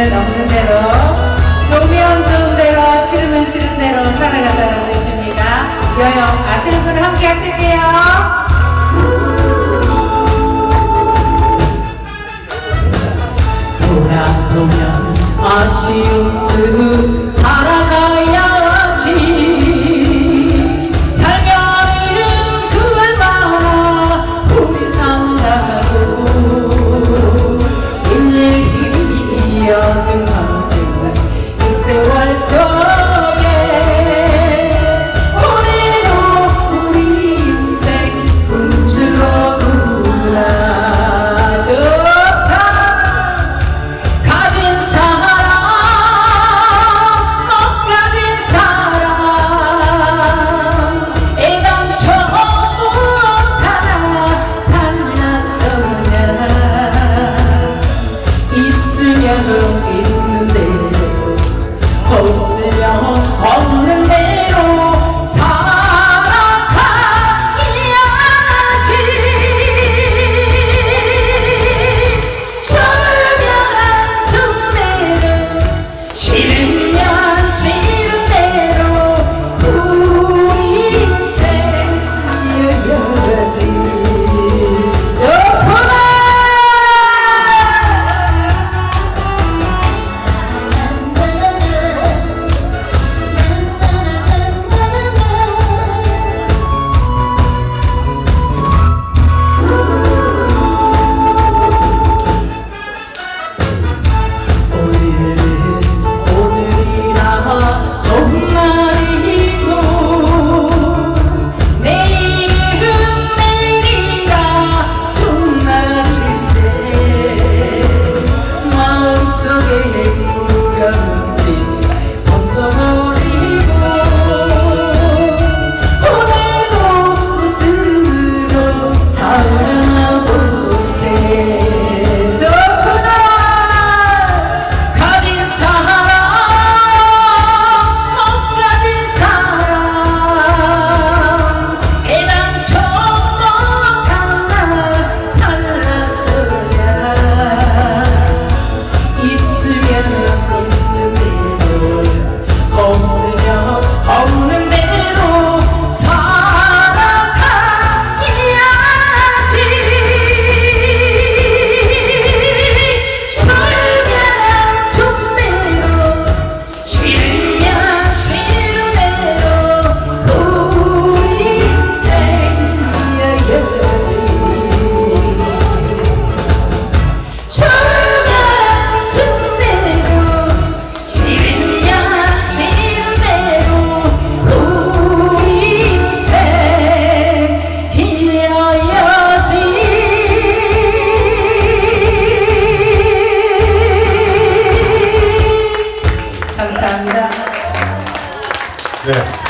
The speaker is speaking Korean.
없는 없는 대로 좋으면 좋은 대로 싫으면 싫은 대로 살아가자는 뜻입니다. 여영 아시는 분 함께 하실게요. 돌아보면 아쉬움을 그 살아가야 will be Yeah.